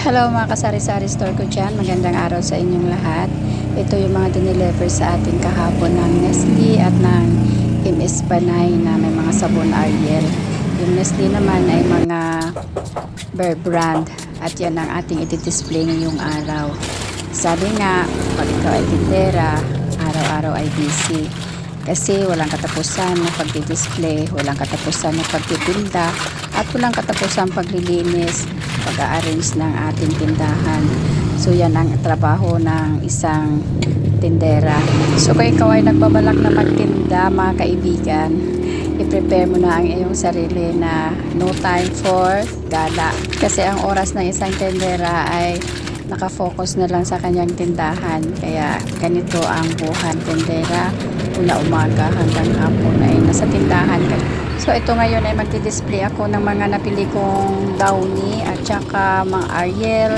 Hello mga kasari-sari store ko dyan. Magandang araw sa inyong lahat. Ito yung mga dineliver sa atin kahapon ng Nestle at ng MS Panay na may mga sabon Ariel. Yung Nestle naman ay mga Bear Brand at yan ang ating iti-display ngayong araw. Sabi nga, pag ikaw ay tindera, araw-araw ay busy. Kasi walang katapusan na pagdi-display, walang katapusan na pagtitinda, at walang katapusan paglilinis, pag-arrange ng ating tindahan. So yan ang trabaho ng isang tindera. So kung ikaw ay nagbabalak na magtinda, mga kaibigan, i-prepare mo na ang iyong sarili na no time for gala. Kasi ang oras ng isang tindera ay nakafocus na lang sa kanyang tindahan. Kaya ganito ang buhan tindera mula umaga hanggang hapon ay nasa tindahan. So ito ngayon ay magdi-display ako ng mga napili kong Downy at saka mga Ariel,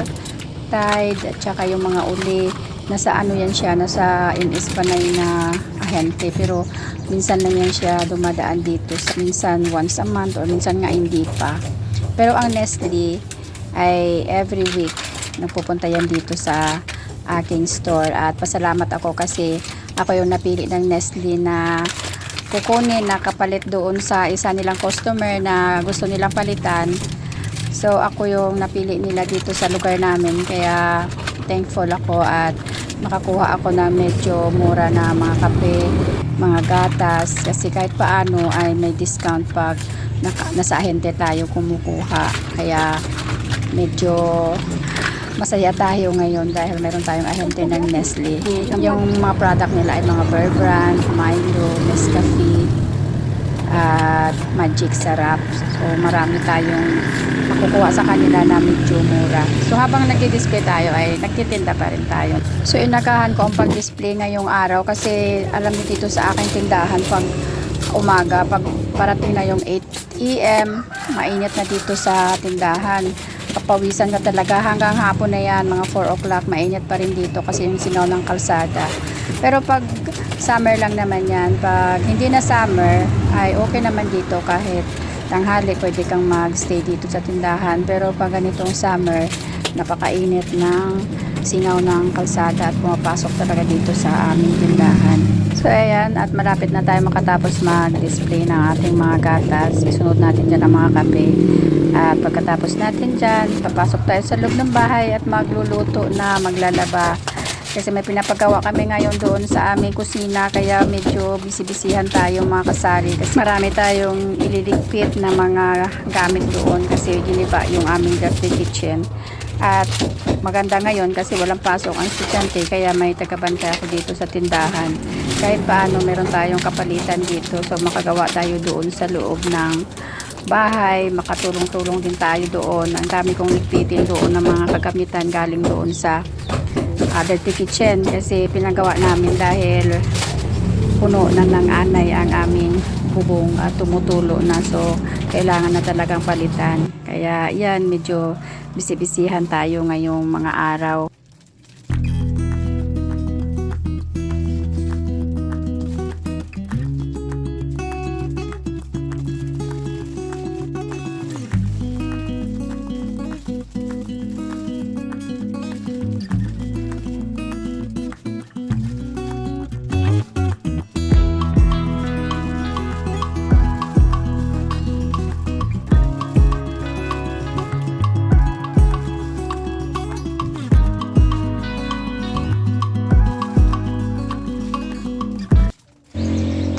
Tide at saka yung mga uli. Nasa ano yan siya, nasa NS Panay na ahente pero minsan lang yan siya dumadaan dito. Minsan once a month or minsan nga hindi pa. Pero ang Nestle ay every week nagpupunta yan dito sa aking store. At pasalamat ako kasi ako yung napili ng Nestle na kukunin na kapalit doon sa isa nilang customer na gusto nilang palitan. So ako yung napili nila dito sa lugar namin. Kaya thankful ako at makakuha ako ng medyo mura na mga kape mga gatas. Kasi kahit paano ay may discount pag nasa ahente tayo kumukuha. Kaya medyo masaya tayo ngayon dahil meron tayong ahente ng Nestle. Yung mga product nila ay mga Bear Brand, Milo, Nescafe, at Magic Sarap. So marami tayong makukuha sa kanila na medyo mura. So habang nagdi-display tayo ay nagtitinda pa rin tayo. So inagahan ko ang pag-display ngayong araw kasi alam niyo dito sa aking tindahan pag umaga, pag parating na yung 8 AM, mainit na dito sa tindahan kapawisan ka talaga. Hanggang hapon na yan mga 4 o'clock mainit pa rin dito kasi yung sinaw ng kalsada. Pero pag summer lang naman yan pag hindi na summer ay okay naman dito kahit tanghali pwede kang magstay dito sa tindahan. Pero pag ganitong summer napakainit ng sinaw ng kalsada at pumapasok talaga dito sa aming tindahan so ayan at malapit na tayo makatapos mag-display ng ating mga gatas isunod natin dyan ang mga kape at pagkatapos natin dyan, papasok tayo sa loob ng bahay at magluluto na, maglalaba. Kasi may pinapagawa kami ngayon doon sa aming kusina kaya medyo busy-busyhan tayo mga kasari. Kasi marami tayong ililigpit na mga gamit doon kasi giniba yung aming dirty kitchen. At maganda ngayon kasi walang pasok ang estudyante kaya may tagabantay ako dito sa tindahan. Kahit paano meron tayong kapalitan dito so makagawa tayo doon sa loob ng bahay, makatulong-tulong din tayo doon. Ang dami kong nagpitin doon ng mga kagamitan galing doon sa uh, dirty kitchen kasi pinagawa namin dahil puno na ng anay ang aming bubong at tumutulo na so kailangan na talagang palitan. Kaya yan, medyo bisibisihan tayo ngayong mga araw.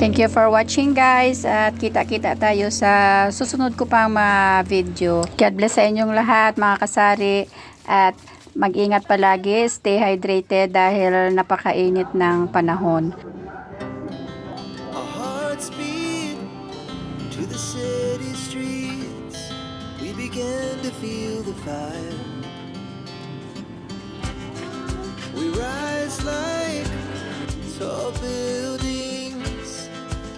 Thank you for watching guys at kita-kita tayo sa susunod ko pang mga video. God bless sa inyong lahat mga kasari at mag-ingat palagi, stay hydrated dahil napakainit ng panahon. To the city streets. We began to feel the fire. We rise like tall